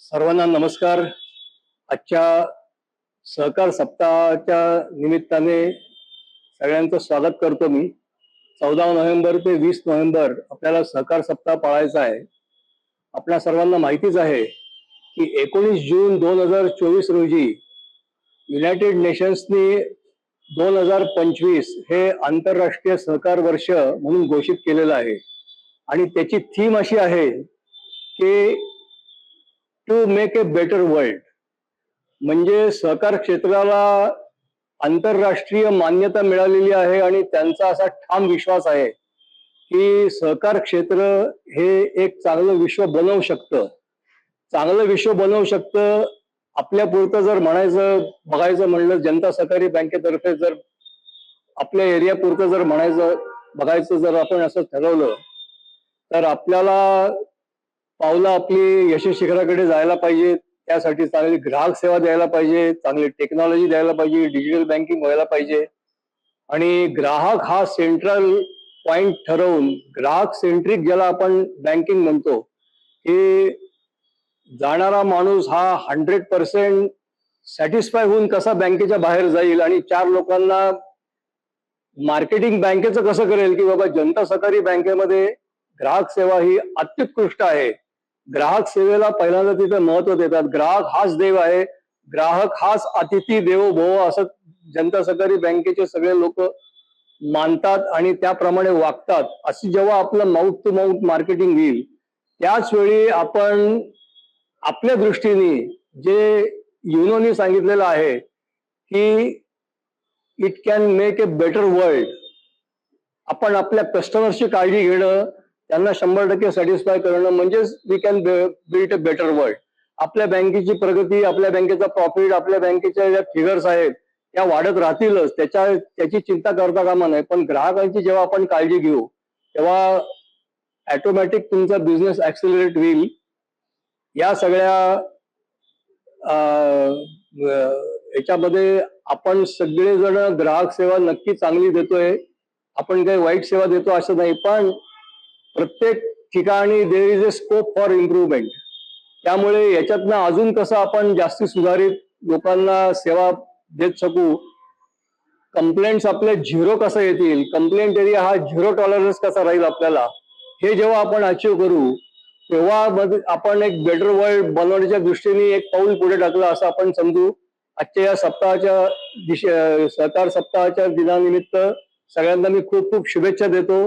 सर्वांना नमस्कार. आजच्या सहकार सप्ताहाच्या निमित्ताने सगळ्यांचं स्वागत करतो मी. चौदा नोव्हेंबर ते वीस नोव्हेंबर आपल्याला सहकार सप्ताह पाळायचा आहे. आपल्या सर्वांना माहितीच आहे की एकोणीस जून दोन हजार चोवीस रोजी युनायटेड नेशन्सनी दोन हजार पंचवीस हे आंतरराष्ट्रीय सहकार वर्ष म्हणून घोषित केलेलं आहे. आणि त्याची थीम अशी आहे की to make a better world म्हणजे सहकार क्षेत्राला आंतरराष्ट्रीय मान्यता मिळालेली आहे आणि त्यांचा असा ठाम विश्वास आहे की सहकार क्षेत्र हे एक चांगलं विश्व बनवू शकतं. चांगलं विश्व बनवू शकतं. आपल्या पुरतं जर म्हणायचं बघायचं म्हणलं जनता सहकारी बँकेतर्फे जर आपल्या एरिया पुरतं जर म्हणायचं बघायचं जर आपण असं ठरवलं तर आपल्याला पावलं आपली यशस्वी शिखराकडे जायला पाहिजे त्यासाठी चांगली ग्राहक सेवा द्यायला पाहिजे. चांगली टेक्नॉलॉजी द्यायला पाहिजे. डिजिटल बँकिंग व्हायला पाहिजे. आणि ग्राहक हा सेंट्रल पॉइंट ठरवून ग्राहक सेंट्रिक ज्याला आपण बँकिंग म्हणतो की जाणारा माणूस हा हंड्रेड पर्सेंट सॅटिस्फाय होऊन कसा बँकेच्या बाहेर जाईल आणि चार लोकांना मार्केटिंग बँकेचं कसं करेल की बाबा जनता सहकारी बँकेमध्ये ग्राहक सेवा ही अत्युत्कृष्ट आहे. ग्राहक सेवेला पहिल्यांदा तिथे महत्त्व देतात. ग्राहक हाच देव आहे. ग्राहक हाच अतिथी देव भव असं जनता सहकारी बँकेचे सगळे लोक मानतात आणि त्याप्रमाणे वागतात. अशी जेव्हा आपलं माउथ टू माउथ मार्केटिंग येईल त्याच वेळी आपण आपल्या दृष्टीने जे युनोनी सांगितलेलं आहे की it can make a better world आपण आपल्या कस्टमर्सची काळजी घेणं त्यांना शंभर टक्के सॅटिस्फाय करणं म्हणजेच we can build a better world आपल्या बँकेची प्रगती आपल्या बँकेचा प्रॉफिट आपल्या बँकेच्या ज्या फिगर्स आहेत त्या वाढत राहतीलच. त्याच्या त्याची चिंता करता कामा नये. पण ग्राहकांची जेव्हा आपण काळजी घेऊ तेव्हा ऍटोमॅटिक तुमचा बिझनेस ऍक्सिलरेट होईल. या सगळ्या याच्यामध्ये आपण सगळेजण ग्राहक सेवा नक्की चांगली देतोय. आपण काही वाईट सेवा देतो असं नाही पण प्रत्येक ठिकाणी there is a scope for improvement त्यामुळे याच्यातनं अजून कसं आपण जास्ती सुधारित लोकांना सेवा देत शकू? कंप्लेंट्स आपल्या झिरो कसं येतील? कंप्लेंट एरिया हा झिरो टॉलरन्स कसा राहील आपल्याला? हे जेव्हा आपण अचीव करू तेव्हा आपण एक बेटर वर्ल्ड बनवण्याच्या दृष्टीने एक पाऊल पुढे टाकलं असं आपण समजू. आजच्या या सप्ताहाच्या दिशे सहकार सप्ताहाच्या दिनानिमित्त सगळ्यांना मी खूप खूप शुभेच्छा देतो.